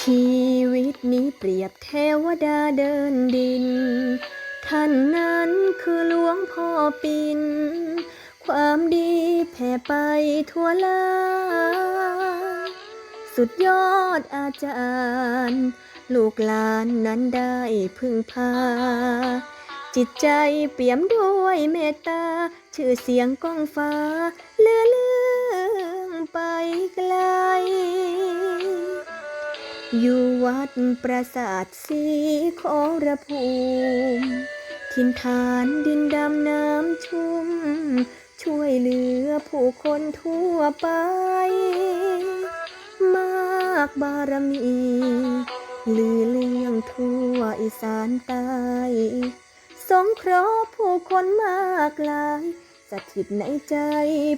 ชีวิตนี้เปรียบเทวดาเดินดิน ท่านนั้นคือหลวงพ่อปิน ความดีแผ่ไปทั่วลา สุดยอดอาจารย์ ลูกหลานนั้นได้พึ่งพา จิตใจเปี่ยมด้วยเมตตา ชื่อเสียงก้องฟ้า อยู่วัดปราสาทสีขอรภูมิทินฐานดินดำน้ำชุ่ม ช่วยเหลือผู้คนทั่วไป มากบารมีลือเลื่องทั่วอีสานใต้สงเคราะห์ผู้คนมากลาย สถิตในใจ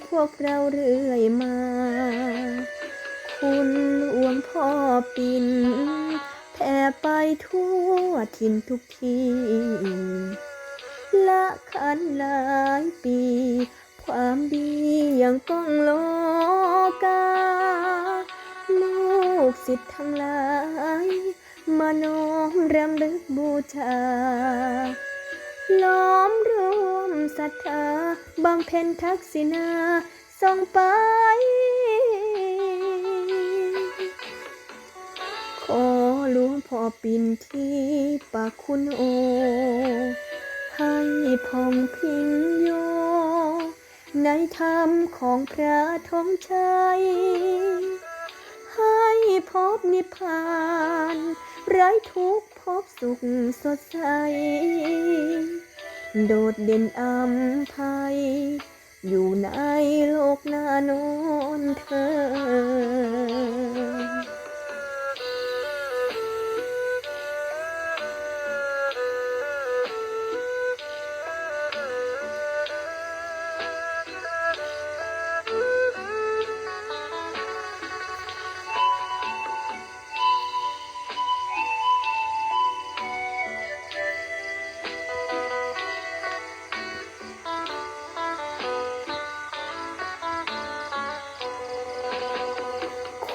พวกเราเรื่อยมา คุณ พ่อปิ่นแผ่ไปทั่วถิ่นทุกทีละคันหลายปี ความดียังก้องโลกา ลูกศิษย์ทั้งหลาย มาน้อมรำลึกบูชา ล้อมรวมศรัทธาบำเพ็ญทักษิณาส่งไป พ่อปิ่นที่ปาคุณโอ ให้พองพิงโย ในธรรมของพระธงชัย ให้พบนิพพานไร้ทุกพบสุขสดใส โดดเด่นอัมภัยอยู่ในโลกนาโน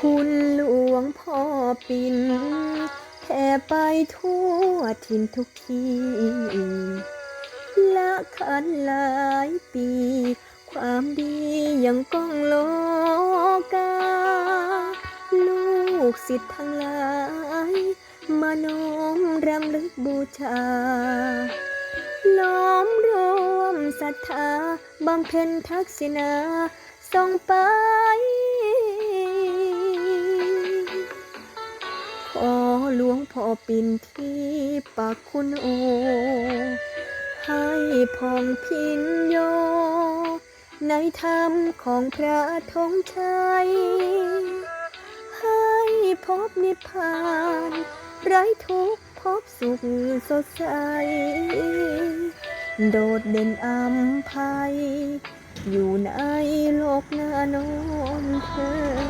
คุณหลวงพ่อปิ่นแผ่ไปทั่วถิ่นทุกที่ละคันหลายปี ความดียังก้องโลกา ลูกศิษย์ทั้งหลาย มาน้อมรำลึกบูชา ล้อมรวมศรัทธาบำเพ็ญทักษิณาส่งไป หลวงพ่อปิ่นที่ปากคุณโอ ให้พองพินโย ในธรรมของพระธงชัย ให้พบนิพพานไร้ทุกข์พบสุขสดใส โดดเด่นอัมภัย อยู่ในโลกนาโนนเธอ